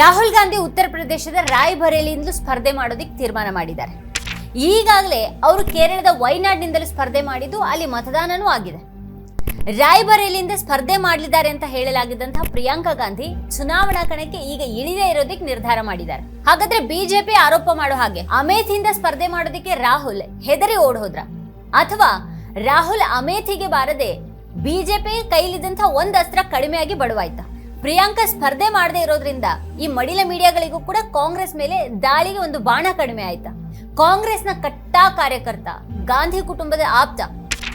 ರಾಹುಲ್ ಗಾಂಧಿ ಉತ್ತರ ಪ್ರದೇಶದ ರಾಯ್ಬರೇಲಿಯಿಂದಲೂ ಸ್ಪರ್ಧೆ ಮಾಡೋದಕ್ಕೆ ತೀರ್ಮಾನ ಮಾಡಿದ್ದಾರೆ. ಈಗಾಗಲೇ ಅವರು ಕೇರಳದ ವೈನಾಡ್ನಿಂದಲೂ ಸ್ಪರ್ಧೆ ಮಾಡಿದ್ದು ಅಲ್ಲಿ ಮತದಾನನೂ ಆಗಿದೆ. ರಾಯ್ಬರೇಲಿಯಿಂದ ಸ್ಪರ್ಧೆ ಮಾಡಲಿದ್ದಾರೆ ಅಂತ ಹೇಳಲಾಗಿದ್ದಂತಹ ಪ್ರಿಯಾಂಕಾ ಗಾಂಧಿ ಚುನಾವಣಾ ಕಣಕ್ಕೆ ಈಗ ಇಳಿದೇ ಇರೋದಕ್ಕೆ ನಿರ್ಧಾರ ಮಾಡಿದ್ದಾರೆ. ಹಾಗಾದ್ರೆ ಬಿಜೆಪಿ ಆರೋಪ ಮಾಡೋ ಹಾಗೆ ಅಮೇಥಿಯಿಂದ ಸ್ಪರ್ಧೆ ಮಾಡೋದಕ್ಕೆ ರಾಹುಲ್ ಹೆದರಿ ಓಡೋದ್ರ ಅಥವಾ ರಾಹುಲ್ ಅಮೇಥಿಗೆ ಬಾರದೆ ಬಿಜೆಪಿ ಕೈಲಿದ್ದಂತಹ ಒಂದು ಅಸ್ತ್ರ ಕಡಿಮೆಯಾಗಿ ಬಡವಾಯ್ತಾ? ಪ್ರಿಯಾಂಕಾ ಸ್ಪರ್ಧೆ ಮಾಡದೇ ಇರೋದ್ರಿಂದ ಈ ಮಡಿಲ ಮೀಡಿಯಾಗಳಿಗೂ ಕೂಡ ಕಾಂಗ್ರೆಸ್ ಮೇಲೆ ದಾಳಿಗೆ ಒಂದು ಬಾಣ ಕಡಿಮೆ ಆಯ್ತಾ? ಕಾಂಗ್ರೆಸ್ನ ಕಟ್ಟಾ ಕಾರ್ಯಕರ್ತ, ಗಾಂಧಿ ಕುಟುಂಬದ ಆಪ್ತ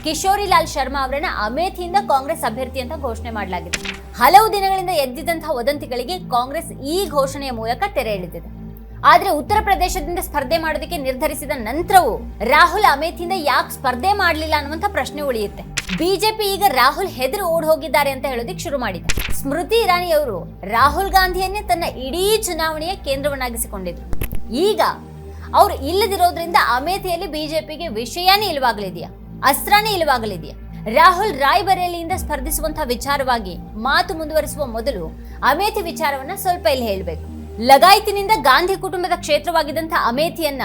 ಕಿಶೋರಿ ಲಾಲ್ ಶರ್ಮಾ ಅವರನ್ನ ಅಮೇಥಿಯಿಂದ ಕಾಂಗ್ರೆಸ್ ಅಭ್ಯರ್ಥಿ ಅಂತ ಘೋಷಣೆ ಮಾಡಲಾಗಿದೆ. ಹಲವು ದಿನಗಳಿಂದ ಎದ್ದಿದ್ದಂತಹ ವದಂತಿಗಳಿಗೆ ಕಾಂಗ್ರೆಸ್ ಈ ಘೋಷಣೆಯ ಮೂಲಕ ತೆರೆ ಎಳೆದಿದೆ. ಆದ್ರೆ ಉತ್ತರ ಪ್ರದೇಶದಿಂದ ಸ್ಪರ್ಧೆ ಮಾಡೋದಕ್ಕೆ ನಿರ್ಧರಿಸಿದ ನಂತರವೂ ರಾಹುಲ್ ಅಮೇಥಿಯಿಂದ ಯಾಕೆ ಸ್ಪರ್ಧೆ ಮಾಡಲಿಲ್ಲ ಅನ್ನುವಂಥ ಪ್ರಶ್ನೆ ಉಳಿಯುತ್ತೆ. ಬಿಜೆಪಿ ಈಗ ರಾಹುಲ್ ಹೆದರು ಓಡ್ ಹೋಗಿದ್ದಾರೆ ಅಂತ ಹೇಳೋದಕ್ಕೆ ಶುರು ಮಾಡಿದೆ. ಸ್ಮೃತಿ ಇರಾನಿ ಅವರು ರಾಹುಲ್ ಗಾಂಧಿಯನ್ನೇ ತನ್ನ ಇಡೀ ಚುನಾವಣೆಯ ಕೇಂದ್ರವನ್ನಾಗಿಸಿಕೊಂಡಿದ್ರು. ಈಗ ಅವ್ರು ಇಲ್ಲದಿರೋದ್ರಿಂದ ಅಮೇಥಿಯಲ್ಲಿ ಬಿಜೆಪಿಗೆ ವಿಷಯನೇ ಇಲ್ವಾಗಲಿದೆಯಾ? ಅಸ್ತ್ರನೇ ಇಲ್ವಾಗಲಿದೆಯಾ? ರಾಹುಲ್ ರಾಯ್ಬರೇಲಿಯಿಂದ ಸ್ಪರ್ಧಿಸುವಂತಹ ವಿಚಾರವಾಗಿ ಮಾತು ಮುಂದುವರಿಸುವ ಮೊದಲು ಅಮೇಥಿ ವಿಚಾರವನ್ನ ಸ್ವಲ್ಪ ಇಲ್ಲಿ ಹೇಳಬೇಕು. ಲಗಾಯತಿನಿಂದ ಗಾಂಧಿ ಕುಟುಂಬದ ಕ್ಷೇತ್ರವಾಗಿದ್ದಂತಹ ಅಮೇಥಿಯನ್ನ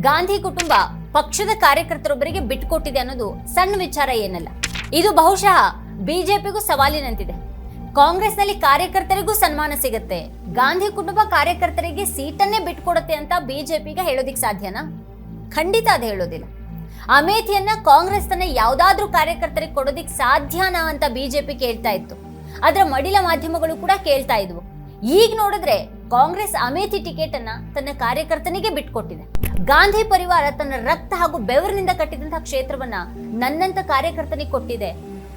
ಗಾಂಧಿ ಕುಟುಂಬ ಪಕ್ಷದ ಕಾರ್ಯಕರ್ತರೊಬ್ಬರಿಗೆ ಬಿಟ್ಕೊಟ್ಟಿದೆ ಅನ್ನೋದು ಸಣ್ಣ ವಿಚಾರ ಏನಲ್ಲ. ಇದು ಬಹುಶಃ ಬಿಜೆಪಿಗೂ ಸವಾಲಿನಂತಿದೆ. ಕಾಂಗ್ರೆಸ್ನಲ್ಲಿ ಕಾರ್ಯಕರ್ತರಿಗೂ ಸನ್ಮಾನ ಸಿಗುತ್ತೆ. ಗಾಂಧಿ ಕುಟುಂಬ ಕಾರ್ಯಕರ್ತರಿಗೆ ಸೀಟನ್ನೇ ಬಿಟ್ಕೊಡುತ್ತೆ ಅಂತ ಬಿಜೆಪಿಗೆ ಹೇಳೋದಿಕ್ ಸಾಧ್ಯನಾ? ಖಂಡಿತ ಅದು ಹೇಳೋದಿಲ್ಲ. ಅಮೇಥಿಯನ್ನ ಕಾಂಗ್ರೆಸ್ ತನ್ನ ಯಾವ್ದಾದ್ರೂ ಕಾರ್ಯಕರ್ತರಿಗೆ ಕೊಡೋದಿಕ್ ಸಾಧ್ಯನಾ ಅಂತ ಬಿಜೆಪಿ ಕೇಳ್ತಾ ಇತ್ತು. ಅದರ ಮಡಿಲ ಮಾಧ್ಯಮಗಳು ಕೂಡ ಕೇಳ್ತಾ ಇದ್ವು. ಈಗ ನೋಡಿದ್ರೆ ಕಾಂಗ್ರೆಸ್ ಅಮೇಥಿ ಟಿಕೆಟ್ ಅನ್ನ ತನ್ನ ಕಾರ್ಯಕರ್ತನಿಗೆ ಬಿಟ್ಕೊಟ್ಟಿದೆ. ಗಾಂಧಿ ಪರಿವಾರ ತನ್ನ ರಕ್ತ ಹಾಗೂ ಬೆವರಿನಿಂದ ಕಟ್ಟಿದಂತಹ ಕ್ಷೇತ್ರವನ್ನ ನನ್ನಂತ ಕಾರ್ಯಕರ್ತನಿಗೆ ಕೊಟ್ಟಿದೆ.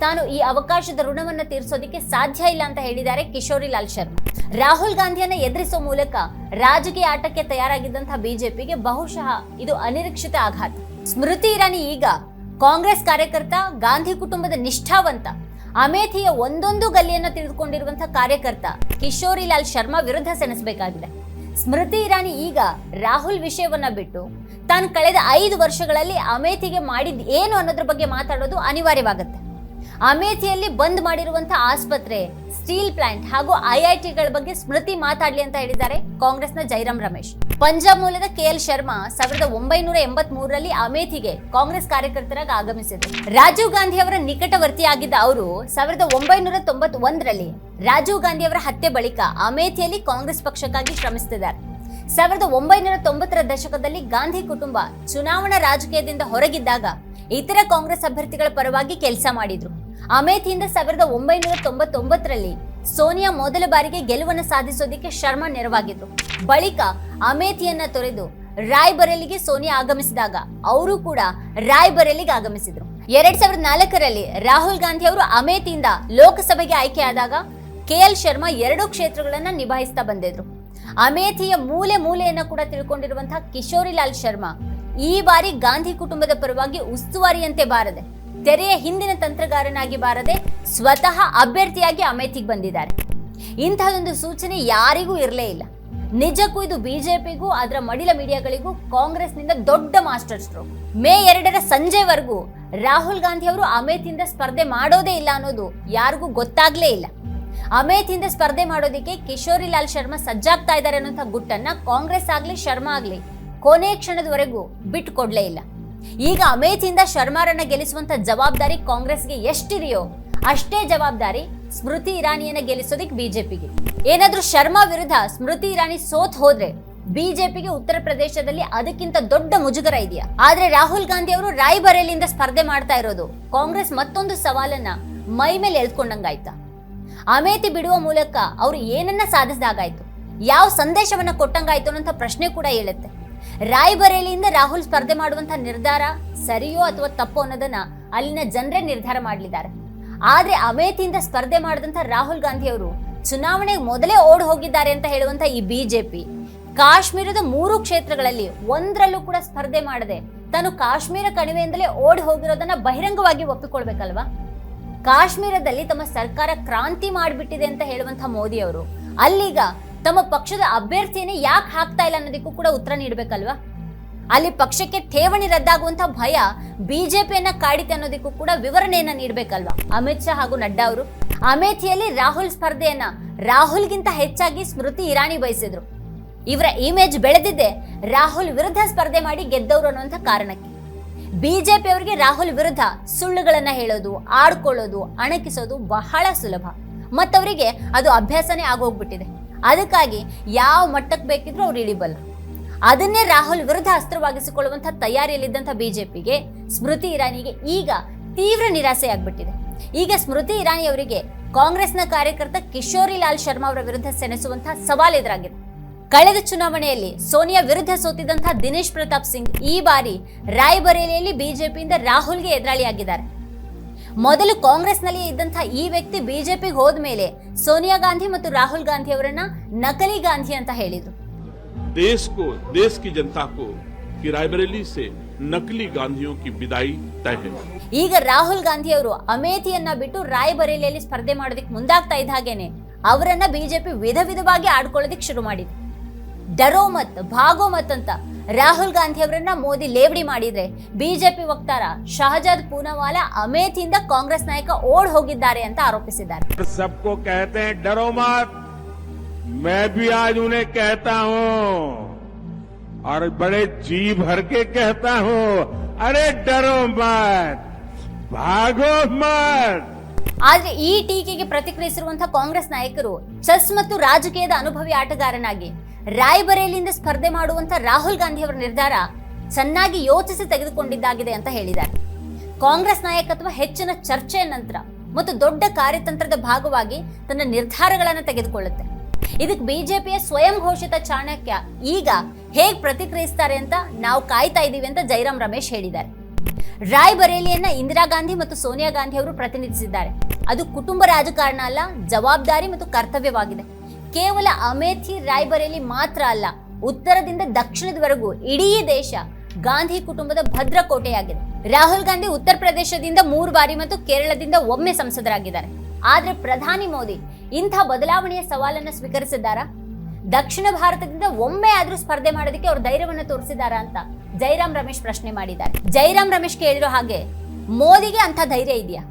ತಾನು ಈ ಅವಕಾಶದ ಋಣವನ್ನ ತೀರಿಸೋದಿಕ್ಕೆ ಸಾಧ್ಯ ಇಲ್ಲ ಅಂತ ಹೇಳಿದ್ದಾರೆ ಕಿಶೋರಿ ಲಾಲ್ ಶರ್ಮಾ. ರಾಹುಲ್ ಗಾಂಧಿಯನ್ನ ಎದುರಿಸೋ ಮೂಲಕ ರಾಜಕೀಯ ಆಟಕ್ಕೆ ತಯಾರಾಗಿದ್ದಂತಹ ಬಿಜೆಪಿಗೆ ಬಹುಶಃ ಇದು ಅನಿರೀಕ್ಷಿತ ಆಘಾತ. ಸ್ಮೃತಿ ಇರಾನಿ ಈಗ ಕಾಂಗ್ರೆಸ್ ಕಾರ್ಯಕರ್ತ, ಗಾಂಧಿ ಕುಟುಂಬದ ನಿಷ್ಠಾವಂತ ಅಮೇಥಿಯ ಒಂದೊಂದು ಗಲ್ಲಿಯನ್ನು ತಿಳಿದುಕೊಂಡಿರುವಂತಹ ಕಾರ್ಯಕರ್ತ ಕಿಶೋರಿ ಲಾಲ್ ಶರ್ಮಾ ವಿರುದ್ಧ ಸೆಣಸಬೇಕಾಗಿದೆ. ಸ್ಮೃತಿ ಇರಾನಿ ಈಗ ರಾಹುಲ್ ವಿಷಯವನ್ನ ಬಿಟ್ಟು ತಾನು ಕಳೆದ ಐದು ವರ್ಷಗಳಲ್ಲಿ ಅಮೇಥಿಗೆ ಮಾಡಿದ್ ಏನು ಅನ್ನೋದ್ರ ಬಗ್ಗೆ ಮಾತಾಡೋದು ಅನಿವಾರ್ಯವಾಗುತ್ತೆ. ಅಮೇಥಿಯಲ್ಲಿ ಬಂದ್ ಮಾಡಿರುವಂತಹ ಆಸ್ಪತ್ರೆ, ಸ್ಟೀಲ್ ಪ್ಲಾಂಟ್ ಹಾಗೂ ಐಐಟಿಗಳ ಬಗ್ಗೆ ಸ್ಮೃತಿ ಮಾತಾಡ್ಲಿ ಅಂತ ಹೇಳಿದ್ದಾರೆ ಕಾಂಗ್ರೆಸ್ನ ಜೈರಾಮ್ ರಮೇಶ್. ಪಂಜಾಬ್ ಮೂಲದ ಕೆ ಎಲ್ ಶರ್ಮಾ ಸಾವಿರದ ಒಂಬೈನೂರ ಎಂಬತ್ ಮೂರರಲ್ಲಿ ಅಮೇಥಿಗೆ ಕಾಂಗ್ರೆಸ್ ಕಾರ್ಯಕರ್ತರಾಗಿ ಆಗಮಿಸಿದ್ರು. ರಾಜೀವ್ ಗಾಂಧಿ ಅವರ ನಿಕಟವರ್ತಿಯಾಗಿದ್ದ ಅವರು ಸಾವಿರದ ಒಂಬೈನೂರ ತೊಂಬತ್ ಒಂದರಲ್ಲಿ ರಾಜೀವ್ ಗಾಂಧಿ ಅವರ ಹತ್ಯೆ ಬಳಿಕ ಅಮೇಥಿಯಲ್ಲಿ ಕಾಂಗ್ರೆಸ್ ಪಕ್ಷಕ್ಕಾಗಿ ಶ್ರಮಿಸುತ್ತಿದ್ದಾರೆ ಸಾವಿರದ ಒಂಬೈನೂರ ತೊಂಬತ್ತರ ದಶಕದಲ್ಲಿ ಗಾಂಧಿ ಕುಟುಂಬ ಚುನಾವಣಾ ರಾಜಕೀಯದಿಂದ ಹೊರಗಿದ್ದಾಗ ಇತರ ಕಾಂಗ್ರೆಸ್ ಅಭ್ಯರ್ಥಿಗಳ ಪರವಾಗಿ ಕೆಲಸ ಮಾಡಿದ್ರು. ಅಮೇಥಿಯಿಂದ ಸಾವಿರದ ಒಂಬೈನೂರ ತೊಂಬತ್ತೊಂಬತ್ತರಲ್ಲಿ ಸೋನಿಯಾ ಮೊದಲ ಬಾರಿಗೆ ಗೆಲುವನ್ನು ಸಾಧಿಸೋದಕ್ಕೆ ಶರ್ಮಾ ನೆರವಾಗಿದ್ರು. ಬಳಿಕ ಅಮೇಥಿಯನ್ನ ತೊರೆದು ರಾಯ್ಬರೇಲಿಗೆ ಸೋನಿಯಾ ಆಗಮಿಸಿದಾಗ ಅವರು ಕೂಡ ರಾಯ್ಬರೇಲಿಗೆ ಆಗಮಿಸಿದ್ರು. ಎರಡ್ ಸಾವಿರದ ನಾಲ್ಕರಲ್ಲಿ ರಾಹುಲ್ ಗಾಂಧಿ ಅವರು ಅಮೇಥಿಯಿಂದ ಲೋಕಸಭೆಗೆ ಆಯ್ಕೆಯಾದಾಗ ಕೆ ಎಲ್ ಶರ್ಮಾ ಎರಡೂ ಕ್ಷೇತ್ರಗಳನ್ನ ನಿಭಾಯಿಸ್ತಾ ಬಂದಿದ್ರು. ಅಮೇಥಿಯ ಮೂಲೆ ಮೂಲೆಯನ್ನ ಕೂಡ ತಿಳ್ಕೊಂಡಿರುವಂತಹ ಕಿಶೋರಿಲಾಲ್ ಶರ್ಮಾ ಈ ಬಾರಿ ಗಾಂಧಿ ಕುಟುಂಬದ ಪರವಾಗಿ ಉಸ್ತುವಾರಿಯಂತೆ ಬಾರದೆ ತೆರೆಯ ಹಿಂದಿನ ತಂತ್ರಗಾರನಾಗಿ ಬಾರದೆ ಸ್ವತಃ ಅಭ್ಯರ್ಥಿಯಾಗಿ ಅಮೇಥಿಗೆ ಬಂದಿದ್ದಾರೆ. ಇಂಥದೊಂದು ಸೂಚನೆ ಯಾರಿಗೂ ಇರಲೇ ಇಲ್ಲ. ನಿಜಕ್ಕೂ ಇದು ಬಿಜೆಪಿಗೂ, ಅದರ ಮಡಿಲ ಮೀಡಿಯಾಗಳಿಗೂ, ಕಾಂಗ್ರೆಸ್ನಿಂದ ದೊಡ್ಡ ಮಾಸ್ಟರ್ ಸ್ಟ್ರೋಕ್. ಮೇ ಎರಡರ ಸಂಜೆವರೆಗೂ ರಾಹುಲ್ ಗಾಂಧಿ ಅವರು ಅಮೇಥಿಯಿಂದ ಸ್ಪರ್ಧೆ ಮಾಡೋದೇ ಇಲ್ಲ ಅನ್ನೋದು ಯಾರಿಗೂ ಗೊತ್ತಾಗ್ಲೇ ಇಲ್ಲ. ಅಮೇಥಿಯಿಂದ ಸ್ಪರ್ಧೆ ಮಾಡೋದಕ್ಕೆ ಕಿಶೋರಿ ಲಾಲ್ ಶರ್ಮಾ ಸಜ್ಜಾಗ್ತಾ ಇದ್ದಾರೆ ಅನ್ನೋಂಥ ಗುಟ್ಟನ್ನ ಕಾಂಗ್ರೆಸ್ ಆಗ್ಲಿ, ಶರ್ಮಾ ಆಗ್ಲಿ ಕೊನೆ ಕ್ಷಣದವರೆಗೂ ಬಿಟ್ಟು ಕೊಡ್ಲೇ ಇಲ್ಲ. ಈಗ ಅಮೇಥಿಯಿಂದ ಶರ್ಮಾರನ್ನ ಗೆಲ್ಲಿಸುವಂತ ಜವಾಬ್ದಾರಿ ಕಾಂಗ್ರೆಸ್ಗೆ ಎಷ್ಟಿದೆಯೋ ಅಷ್ಟೇ ಜವಾಬ್ದಾರಿ ಸ್ಮೃತಿ ಇರಾನಿಯನ್ನ ಗೆಲ್ಲಿಸೋದಿಕ್ ಬಿಜೆಪಿಗೆ. ಏನಾದ್ರೂ ಶರ್ಮಾ ವಿರುದ್ಧ ಸ್ಮೃತಿ ಇರಾನಿ ಸೋತ್ ಹೋದ್ರೆ ಬಿಜೆಪಿಗೆ ಉತ್ತರ ಪ್ರದೇಶದಲ್ಲಿ ಅದಕ್ಕಿಂತ ದೊಡ್ಡ ಮುಜುಗರ ಇದೆಯಾ? ಆದ್ರೆ ರಾಹುಲ್ ಗಾಂಧಿ ಅವರು ರಾಯ್ಬರೇಲಿಯಿಂದ ಸ್ಪರ್ಧೆ ಮಾಡ್ತಾ ಇರೋದು ಕಾಂಗ್ರೆಸ್ ಮತ್ತೊಂದು ಸವಾಲನ್ನ ಮೈ ಮೇಲೆ ಎಳ್ಕೊಂಡಂಗಾಯ್ತಾ? ಅಮೇಥಿ ಬಿಡುವ ಮೂಲಕ ಅವರು ಏನನ್ನ ಸಾಧಿಸಿದಾಗಾಯ್ತು? ಯಾವ ಸಂದೇಶವನ್ನ ಕೊಟ್ಟಂಗಾಯ್ತು ಅನ್ನೋ ಪ್ರಶ್ನೆ ಕೂಡ ಹೇಳುತ್ತೆ ರಾಯ್ಬರೇಲಿಯಿಂದ ರಾಹುಲ್ ಸ್ಪರ್ಧೆ ಮಾಡುವಂತ ನಿರ್ಧಾರ ಸರಿಯೋ ಅಥವಾ ತಪ್ಪೋ ಅನ್ನೋದನ್ನ ಅಲ್ಲಿನ ಜನರೇ ನಿರ್ಧಾರ ಮಾಡಲಿದ್ದಾರೆ. ಆದ್ರೆ ಅಮೇಥಿಯಿಂದ ಸ್ಪರ್ಧೆ ಮಾಡಿದಂತ ರಾಹುಲ್ ಗಾಂಧಿ ಅವರು ಚುನಾವಣೆಗೆ ಮೊದಲೇ ಓಡ್ ಹೋಗಿದ್ದಾರೆ ಅಂತ ಹೇಳುವಂತ ಈ ಬಿಜೆಪಿ. ಕಾಶ್ಮೀರದ ಮೂರು ಕ್ಷೇತ್ರಗಳಲ್ಲಿ ಒಂದರಲ್ಲೂ ಕೂಡ ಸ್ಪರ್ಧೆ ಮಾಡದೆ ತಾನು ಕಾಶ್ಮೀರ ಕಣಿವೆಯಿಂದಲೇ ಓಡಿ ಹೋಗಿರೋದನ್ನ ಬಹಿರಂಗವಾಗಿ ಒಪ್ಪಿಕೊಳ್ಬೇಕಲ್ವಾ? ಕಾಶ್ಮೀರದಲ್ಲಿ ತಮ್ಮ ಸರ್ಕಾರ ಕ್ರಾಂತಿ ಮಾಡಿಬಿಟ್ಟಿದೆ ಅಂತ ಹೇಳುವಂತ ಮೋದಿ ಅವರು ಅಲ್ಲೀಗ ತಮ್ಮ ಪಕ್ಷದ ಅಭ್ಯರ್ಥಿಯನ್ನೇ ಯಾಕೆ ಹಾಕ್ತಾ ಇಲ್ಲ ಅನ್ನೋದಕ್ಕೂ ಕೂಡ ಉತ್ತರ ನೀಡಬೇಕಲ್ವಾ? ಅಲ್ಲಿ ಪಕ್ಷಕ್ಕೆ ಠೇವಣಿ ರದ್ದಾಗುವಂತ ಭಯ ಬಿಜೆಪಿಯನ್ನ ಕಾಡಿತೆ ಅನ್ನೋದಕ್ಕೂ ಕೂಡ ವಿವರಣೆಯನ್ನ ನೀಡಬೇಕಲ್ವಾ? ಅಮಿತ್ ಶಾ ಹಾಗೂ ನಡ್ಡಾ ಅವರು ಅಮೇಥಿಯಲ್ಲಿ ರಾಹುಲ್ ಸ್ಪರ್ಧೆಯನ್ನ ರಾಹುಲ್ಗಿಂತ ಹೆಚ್ಚಾಗಿ ಸ್ಮೃತಿ ಇರಾನಿ ಬಯಸಿದ್ರು. ಇವರ ಇಮೇಜ್ ಬೆಳೆದಿದ್ದೆ ರಾಹುಲ್ ವಿರುದ್ಧ ಸ್ಪರ್ಧೆ ಮಾಡಿ ಗೆದ್ದವರು ಅನ್ನುವಂಥ ಕಾರಣಕ್ಕೆ. ಬಿಜೆಪಿ ಅವರಿಗೆ ರಾಹುಲ್ ವಿರುದ್ಧ ಸುಳ್ಳುಗಳನ್ನ ಹೇಳೋದು, ಆಡ್ಕೊಳ್ಳೋದು, ಅಣಕಿಸೋದು ಬಹಳ ಸುಲಭ. ಮತ್ತವರಿಗೆ ಅದು ಅಭ್ಯಾಸನೇ ಆಗೋಗ್ಬಿಟ್ಟಿದೆ. ಅದಕ್ಕಾಗಿ ಯಾವ ಮಟ್ಟಕ್ಕೆ ಬೇಕಿದ್ರೂ ಅವ್ರು ಇಳಿಬಲ್ಲ. ಅದನ್ನೇ ರಾಹುಲ್ ವಿರುದ್ಧ ಅಸ್ತ್ರವಾಗಿಸಿಕೊಳ್ಳುವಂಥ ತಯಾರಿಯಲ್ಲಿದ್ದಂಥ ಬಿಜೆಪಿಗೆ ಸ್ಮೃತಿ ಇರಾನಿಗೆ ಈಗ ತೀವ್ರ ನಿರಾಸೆಯಾಗ್ಬಿಟ್ಟಿದೆ ಈಗ ಸ್ಮೃತಿ ಇರಾನಿ ಅವರಿಗೆ ಕಾಂಗ್ರೆಸ್ನ ಕಾರ್ಯಕರ್ತ ಕಿಶೋರಿ ಲಾಲ್ ಶರ್ಮಾ ಅವರ ವಿರುದ್ಧ ಸೆಣಸುವಂತಹ ಸವಾಲ್ ಎದುರಾಗಿದೆ. ಕಳೆದ ಚುನಾವಣೆಯಲ್ಲಿ ಸೋನಿಯಾ ವಿರುದ್ಧ ಸೋತಿದ್ದಂತಹ ದಿನೇಶ್ ಪ್ರತಾಪ್ ಸಿಂಗ್ ಈ ಬಾರಿ ರಾಯ್ಬರೇಲಿಯಲ್ಲಿ ಬಿಜೆಪಿಯಿಂದ ರಾಹುಲ್ಗೆ ಎದುರಾಳಿಯಾಗಿದ್ದಾರೆ. ಮೊದಲು ಕಾಂಗ್ರೆಸ್ನಲ್ಲಿ ಇದ್ದಂತಹ ಈ ವ್ಯಕ್ತಿ ಬಿಜೆಪಿಗೆ ಹೋದ ಮೇಲೆ ಸೋನಿಯಾ ಗಾಂಧಿ ಮತ್ತು ರಾಹುಲ್ ಗಾಂಧಿ ಅವರನ್ನ ನಕಲಿ ಗಾಂಧಿ ಅಂತ ಹೇಳಿದ್ರು. ದೇಶ ಕೋ ದೇಶ ಕಿ ಜನತಾ ಕೋ ಕಿ ರಾಯ್ಬರೇಲಿ ಸೆ ನಕಲಿ ಗಾಂಧಿಯೋ ಕಿ ವಿದಾಯಿ ತಯ ಈಗ ರಾಹುಲ್ ಗಾಂಧಿ ಅವರು ಅಮೇಥಿಯನ್ನ ಬಿಟ್ಟು ರಾಯ್ಬರೇಲಿಯಲ್ಲಿ ಸ್ಪರ್ಧೆ ಮಾಡೋದಕ್ಕೆ ಮುಂದಾಗ್ತಾ ಇದ್ದ ಹಾಗೇನೆ ಅವರನ್ನ ಬಿಜೆಪಿ ವಿಧ ವಿಧವಾಗಿ ಆಡ್ಕೊಳ್ಳೋದಕ್ಕೆ ಶುರು ಮಾಡಿದೆ. ಡರೋ ಮತ್ ಭಾಗೋ ಮತ್ ಅಂತ ರಾಹುಲ್ ಗಾಂಧಿ ಅವರನ್ನ ಮೋದಿ ಲೇವಡಿ ಮಾಡಿದ್ರೆ ಬಿಜೆಪಿ ವಕ್ತಾರ ಶಹಜಾದ್ ಪೂನಾವಾಲಾ ಅಮೇಥಿಯಿಂದ ಕಾಂಗ್ರೆಸ್ ನಾಯಕ ಓಡ್ ಹೋಗಿದ್ದಾರೆ ಅಂತ ಆರೋಪಿಸಿದ್ದಾರೆ सबको कहते हैं डरो मत मैं भी आज उन्हें कहता हूं और बड़े जी भर के कहता हूं अरे डरो मत भागो मत ಆದ್ರೆ ಈ ಟೀಕೆಗೆ ಪ್ರತಿಕ್ರಿಯಿಸಿರುವಂತಹ ಕಾಂಗ್ರೆಸ್ ನಾಯಕರು ಚೆಸ್ ಮತ್ತು ರಾಜಕೀಯದ ಅನುಭವಿ ಆಟಗಾರನಾಗಿ ರಾಯ್ಬರೇಲಿಯಿಂದ ಸ್ಪರ್ಧೆ ಮಾಡುವಂತ ರಾಹುಲ್ ಗಾಂಧಿ ಅವರ ನಿರ್ಧಾರ ಚೆನ್ನಾಗಿ ಯೋಚಿಸಿ ತೆಗೆದುಕೊಂಡಿದ್ದಾಗಿದೆ ಅಂತ ಹೇಳಿದ್ದಾರೆ. ಕಾಂಗ್ರೆಸ್ ನಾಯಕತ್ವ ಹೆಚ್ಚಿನ ಚರ್ಚೆಯ ನಂತರ ಮತ್ತು ದೊಡ್ಡ ಕಾರ್ಯತಂತ್ರದ ಭಾಗವಾಗಿ ತನ್ನ ನಿರ್ಧಾರಗಳನ್ನು ತೆಗೆದುಕೊಳ್ಳುತ್ತೆ. ಇದಕ್ಕೆ ಬಿಜೆಪಿಯ ಸ್ವಯಂ ಘೋಷಿತ ಚಾಣಕ್ಯ ಈಗ ಹೇಗ್ ಪ್ರತಿಕ್ರಿಯಿಸ್ತಾರೆ ಅಂತ ನಾವು ಕಾಯ್ತಾ ಇದ್ದೀವಿ ಅಂತ ಜೈರಾಮ್ ರಮೇಶ್ ಹೇಳಿದ್ದಾರೆ. ರಾಯ್ಬರೇಲಿಯನ್ನ ಇಂದಿರಾ ಗಾಂಧಿ ಮತ್ತು ಸೋನಿಯಾ ಗಾಂಧಿ ಅವರು ಪ್ರತಿನಿಧಿಸಿದ್ದಾರೆ. ಅದು ಕುಟುಂಬ ರಾಜಕಾರಣ ಅಲ್ಲ, ಜವಾಬ್ದಾರಿ ಮತ್ತು ಕರ್ತವ್ಯವಾಗಿದೆ. ಕೇವಲ ಅಮೇಥಿ ರಾಯ್ಬರೇಲಿ ಮಾತ್ರ ಅಲ್ಲ, ಉತ್ತರದಿಂದ ದಕ್ಷಿಣದವರೆಗೂ ಇಡೀ ದೇಶ ಗಾಂಧಿ ಕುಟುಂಬದ ಭದ್ರಕೋಟೆಯಾಗಿದೆ. ರಾಹುಲ್ ಗಾಂಧಿ ಉತ್ತರ ಪ್ರದೇಶದಿಂದ ಮೂರು ಬಾರಿ ಮತ್ತು ಕೇರಳದಿಂದ ಒಮ್ಮೆ ಸಂಸದರಾಗಿದ್ದಾರೆ. ಆದ್ರೆ ಪ್ರಧಾನಿ ಮೋದಿ ಇಂಥ ಬದಲಾವಣೆಯ ಸವಾಲನ್ನು ಸ್ವೀಕರಿಸಿದ್ದಾರಾ? ದಕ್ಷಿಣ ಭಾರತದಿಂದ ಒಮ್ಮೆ ಆದ್ರೂ ಸ್ಪರ್ಧೆ ಮಾಡೋದಕ್ಕೆ ಅವರು ಧೈರ್ಯವನ್ನು ತೋರಿಸಿದಾರಾ ಅಂತ ಜೈರಾಮ್ ರಮೇಶ್ ಪ್ರಶ್ನೆ ಮಾಡಿದ್ದಾರೆ. ಜೈರಾಮ್ ರಮೇಶ್ ಕೇಳಿರೋ ಹಾಗೆ ಮೋದಿಗೆ ಅಂತ ಧೈರ್ಯ ಇದೆಯಾ?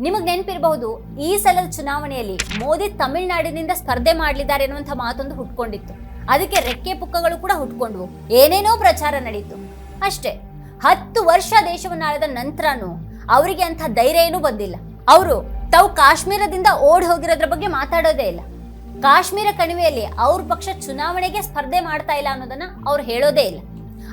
ನಿಮಗ್ ನೆನಪಿರಬಹುದು, ಈ ಸಲದ ಚುನಾವಣೆಯಲ್ಲಿ ಮೋದಿ ತಮಿಳುನಾಡಿನಿಂದ ಸ್ಪರ್ಧೆ ಮಾಡಲಿದ್ದಾರೆ ಅನ್ನುವಂಥ ಮಾತೊಂದು ಹುಟ್ಕೊಂಡಿತ್ತು. ಅದಕ್ಕೆ ರೆಕ್ಕೆ ಪುಕ್ಕಗಳು ಕೂಡ ಹುಟ್ಕೊಂಡ್ವು. ಏನೇನೋ ಪ್ರಚಾರ ನಡೀತು. ಅಷ್ಟೇ, ಹತ್ತು ವರ್ಷ ದೇಶವನ್ನು ಆಳಿದ ನಂತರನೂ ಅವರಿಗೆ ಅಂತ ಧೈರ್ಯ ಏನೂ ಬಂದಿಲ್ಲ. ಅವರು ತಾವು ಕಾಶ್ಮೀರದಿಂದ ಓಡ್ ಹೋಗಿರೋದ್ರ ಬಗ್ಗೆ ಮಾತಾಡೋದೇ ಇಲ್ಲ. ಕಾಶ್ಮೀರ ಕಣಿವೆಯಲ್ಲಿ ಅವ್ರ ಪಕ್ಷ ಚುನಾವಣೆಗೆ ಸ್ಪರ್ಧೆ ಮಾಡ್ತಾ ಇಲ್ಲ ಅನ್ನೋದನ್ನ ಅವ್ರು ಹೇಳೋದೇ ಇಲ್ಲ.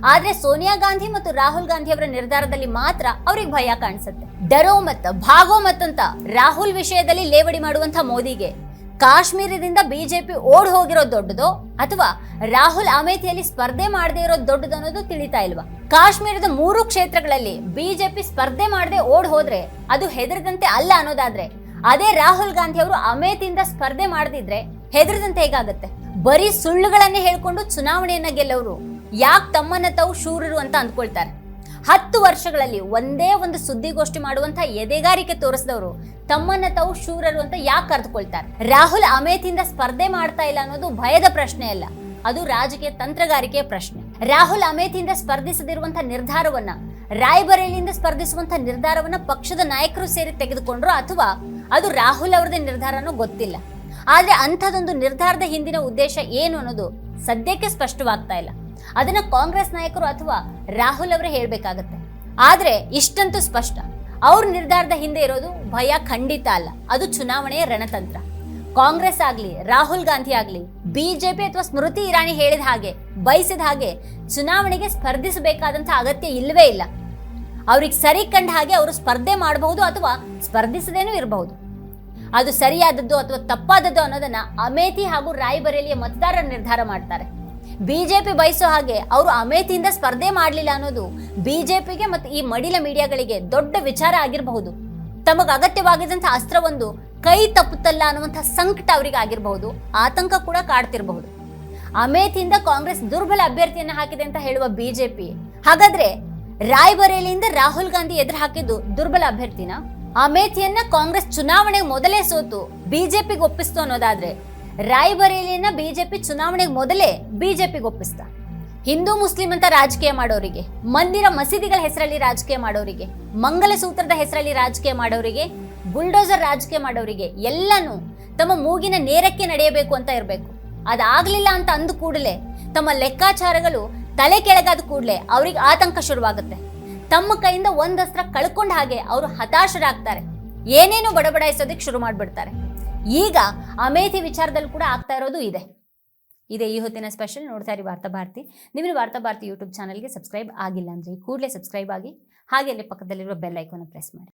ಆದ್ರೆ ಸೋನಿಯಾ ಗಾಂಧಿ ಮತ್ತು ರಾಹುಲ್ ಗಾಂಧಿ ಅವರ ನಿರ್ಧಾರದಲ್ಲಿ ಮಾತ್ರ ಅವ್ರಿಗೆ ಭಯ ಕಾಣಿಸುತ್ತೆ. ಡರೋ ಮತ್ ಭಾಗೋ ಮತ್ ಅಂತ ರಾಹುಲ್ ವಿಷಯದಲ್ಲಿ ಲೇವಡಿ ಮಾಡುವಂತ ಮೋದಿಗೆ. ಕಾಶ್ಮೀರದಿಂದ ಬಿಜೆಪಿ ಓಡ್ ಹೋಗಿರೋ ದೊಡ್ಡದು ಅಥವಾ ರಾಹುಲ್ ಅಮೇಥಿಯಲ್ಲಿ ಸ್ಪರ್ಧೆ ಮಾಡದೇ ಇರೋ ದೊಡ್ಡದು ಅನ್ನೋದು ತಿಳಿತಾ ಇಲ್ವಾ? ಕಾಶ್ಮೀರದ ಮೂರು ಕ್ಷೇತ್ರಗಳಲ್ಲಿ ಬಿಜೆಪಿ ಸ್ಪರ್ಧೆ ಮಾಡದೆ ಓಡ್ ಹೋದ್ರೆ ಅದು ಹೆದರದಂತೆ ಅಲ್ಲ ಅನ್ನೋದಾದ್ರೆ, ಅದೇ ರಾಹುಲ್ ಗಾಂಧಿ ಅವರು ಅಮೇಥಿಯಿಂದ ಸ್ಪರ್ಧೆ ಮಾಡದಿದ್ರೆ ಹೆದರದಂತೆ ಹೇಗಾಗುತ್ತೆ? ಬರೀ ಸುಳ್ಳುಗಳನ್ನೇ ಹೇಳ್ಕೊಂಡು ಚುನಾವಣೆಯನ್ನ ಗೆಲ್ಲವರು ಯಾಕೆ ತಮ್ಮನ್ನ ತಾವು ಶೂರರು ಅಂತ ಅಂದ್ಕೊಳ್ತಾರೆ? ಹತ್ತು ವರ್ಷಗಳಲ್ಲಿ ಒಂದೇ ಒಂದು ಸುದ್ದಿಗೋಷ್ಠಿ ಮಾಡುವಂತ ಎದೆಗಾರಿಕೆ ತೋರಿಸಿದವರು ತಮ್ಮನ್ನ ತಾವು ಶೂರರು ಅಂತ ಯಾಕೆ ಕರೆದುಕೊಳ್ತಾರೆ ರಾಹುಲ್ ಅಮೇಥಿಯಿಂದ ಸ್ಪರ್ಧೆ ಮಾಡ್ತಾ ಇಲ್ಲ ಅನ್ನೋದು ಭಯದ ಪ್ರಶ್ನೆ ಅಲ್ಲ, ಅದು ರಾಜಕೀಯ ತಂತ್ರಗಾರಿಕೆಯ ಪ್ರಶ್ನೆ. ರಾಹುಲ್ ಅಮೇಥಿಯಿಂದ ಸ್ಪರ್ಧಿಸದಿರುವಂತ ನಿರ್ಧಾರವನ್ನ, ರಾಯ್ಬರೇಲಿಯಿಂದ ಸ್ಪರ್ಧಿಸುವಂತ ನಿರ್ಧಾರವನ್ನ ಪಕ್ಷದ ನಾಯಕರು ಸೇರಿ ತೆಗೆದುಕೊಂಡ್ರು ಅಥವಾ ಅದು ರಾಹುಲ್ ಅವರದೇ ನಿರ್ಧಾರನೋ ಗೊತ್ತಿಲ್ಲ. ಆದ್ರೆ ಅಂಥದೊಂದು ನಿರ್ಧಾರದ ಹಿಂದಿನ ಉದ್ದೇಶ ಏನು ಅನ್ನೋದು ಸದ್ಯಕ್ಕೆ ಸ್ಪಷ್ಟವಾಗ್ತಾ ಇಲ್ಲ. ಅದನ್ನ ಕಾಂಗ್ರೆಸ್ ನಾಯಕರು ಅಥವಾ ರಾಹುಲ್ ಅವರೇ ಹೇಳ್ಬೇಕಾಗತ್ತೆ. ಆದ್ರೆ ಇಷ್ಟಂತೂ ಸ್ಪಷ್ಟ. ಅವ್ರ ನಿರ್ಧಾರದ ಹಿಂದೆ ಇರೋದು ಭಯ ಖಂಡಿತ ಅಲ್ಲ. ಅದು ಚುನಾವಣೆಯ ರಣತಂತ್ರ. ಕಾಂಗ್ರೆಸ್ ಆಗ್ಲಿ, ರಾಹುಲ್ ಗಾಂಧಿ ಆಗ್ಲಿ, ಬಿಜೆಪಿ ಅಥವಾ ಸ್ಮೃತಿ ಇರಾನಿ ಹೇಳಿದ ಹಾಗೆ, ಬಯಸಿದ ಹಾಗೆ ಚುನಾವಣೆಗೆ ಸ್ಪರ್ಧಿಸಬೇಕಾದಂತಹ ಅಗತ್ಯ ಇಲ್ಲವೇ ಇಲ್ಲ. ಅವ್ರಿಗೆ ಸರಿ ಕಂಡ ಹಾಗೆ ಅವರು ಸ್ಪರ್ಧೆ ಮಾಡಬಹುದು ಅಥವಾ ಸ್ಪರ್ಧಿಸದೇನೂ ಇರಬಹುದು. ಅದು ಸರಿಯಾದದ್ದು ಅಥವಾ ತಪ್ಪಾದದ್ದು ಅನ್ನೋದನ್ನ ಅಮೇಥಿ ಹಾಗೂ ರಾಯ್ಬರೇಲಿಯ ಮತದಾರರು ನಿರ್ಧಾರ ಮಾಡ್ತಾರೆ. ಬಿಜೆಪಿ ಬಯಸೋ ಹಾಗೆ ಅವರು ಅಮೇಥಿಯಿಂದ ಸ್ಪರ್ಧೆ ಮಾಡಲಿಲ್ಲ ಅನ್ನೋದು ಬಿಜೆಪಿಗೆ ಮತ್ತು ಈ ಮಡಿಲ ಮೀಡಿಯಾಗಳಿಗೆ ದೊಡ್ಡ ವಿಚಾರ ಆಗಿರಬಹುದು. ತಮಗೆ ಅಗತ್ಯವಾಗಿದ್ದಂಥ ಅಸ್ತ್ರವೊಂದು ಕೈ ತಪ್ಪುತ್ತಲ್ಲ ಅನ್ನುವಂಥ ಸಂಕಟ ಅವರಿಗೆ ಆಗಿರಬಹುದು. ಆತಂಕ ಕೂಡ ಕಾಡ್ತಿರಬಹುದು. ಅಮೇಥಿಯಿಂದ ಕಾಂಗ್ರೆಸ್ ದುರ್ಬಲ ಅಭ್ಯರ್ಥಿಯನ್ನು ಹಾಕಿದೆ ಅಂತ ಹೇಳುವ ಬಿಜೆಪಿ. ಹಾಗಾದ್ರೆ ರಾಯ್ಬರೇಲಿಯಿಂದ ರಾಹುಲ್ ಗಾಂಧಿ ಎದುರು ಹಾಕಿದ್ದು ದುರ್ಬಲ ಅಭ್ಯರ್ಥಿನ? ಅಮೇಥಿಯನ್ನ ಕಾಂಗ್ರೆಸ್ ಚುನಾವಣೆಗೆ ಮೊದಲೇ ಸೋತು ಬಿಜೆಪಿಗೆ ಒಪ್ಪಿಸ್ತು ಅನ್ನೋದಾದ್ರೆ ರಾಯ್ಬರೇಲಿಯನ್ನ ಬಿಜೆಪಿ ಚುನಾವಣೆಗೆ ಮೊದಲೇ ಬಿಜೆಪಿಗೆ ಒಪ್ಪಿಸ್ತ. ಹಿಂದೂ ಮುಸ್ಲಿಂ ಅಂತ ರಾಜಕೀಯ ಮಾಡೋರಿಗೆ, ಮಂದಿರ ಮಸೀದಿಗಳ ಹೆಸರಲ್ಲಿ ರಾಜಕೀಯ ಮಾಡೋರಿಗೆ, ಮಂಗಲಸೂತ್ರದ ಹೆಸರಲ್ಲಿ ರಾಜಕೀಯ ಮಾಡೋರಿಗೆ, ಬುಲ್ಡೋಸರ್ ರಾಜಕೀಯ ಮಾಡೋರಿಗೆ ಎಲ್ಲನೂ ತಮ್ಮ ಮೂಗಿನ ನೇರಕ್ಕೆ ನಡೆಯಬೇಕು ಅಂತ ಇರಬೇಕು. ಅದಾಗಲಿಲ್ಲ ಅಂತ ಅಂದ ಕೂಡಲೇ ತಮ್ಮ ಲೆಕ್ಕಾಚಾರಗಳು ತಲೆ ಕೆಳಗಾದ ಕೂಡಲೇ ಅವ್ರಿಗೆ ಆತಂಕ ಶುರುವಾಗುತ್ತೆ. ತಮ್ಮ ಕೈಯಿಂದ ಒಂದಸ್ತ್ರ ಕಳ್ಕೊಂಡ ಹಾಗೆ ಅವರು ಹತಾಶರಾಗ್ತಾರೆ. ಏನೇನು ಬಡಬಡಾಯಿಸೋದಕ್ಕೆ ಶುರು ಮಾಡಿಬಿಡ್ತಾರೆ. ಈಗ ಅಮೇಥಿ ವಿಚಾರದಲ್ಲಿ ಕೂಡ ಆಗ್ತಾ ಇರೋದು ಇದೆ. ಇದೆ ಈ ಹೊತ್ತಿನ ಸ್ಪೆಷಲ್ ನೋಡ್ತಾ ಇರಿ ವಾರ್ತಾ ಭಾರತಿ. ನಿಮಗೆ ವಾರ್ತಾ ಭಾರತಿ ಯೂಟ್ಯೂಬ್ ಚಾನಲ್ಗೆ ಸಬ್ಸ್ಕ್ರೈಬ್ ಆಗಿಲ್ಲ ಅಂದರೆ ಕೂಡಲೇ ಸಬ್ಸ್ಕ್ರೈಬ್ ಆಗಿ ಹಾಗೆ ಅಲ್ಲಿ ಪಕ್ಕದಲ್ಲಿರುವ ಬೆಲ್ ಐಕಾನ್ ಪ್ರೆಸ್ ಮಾಡಿ.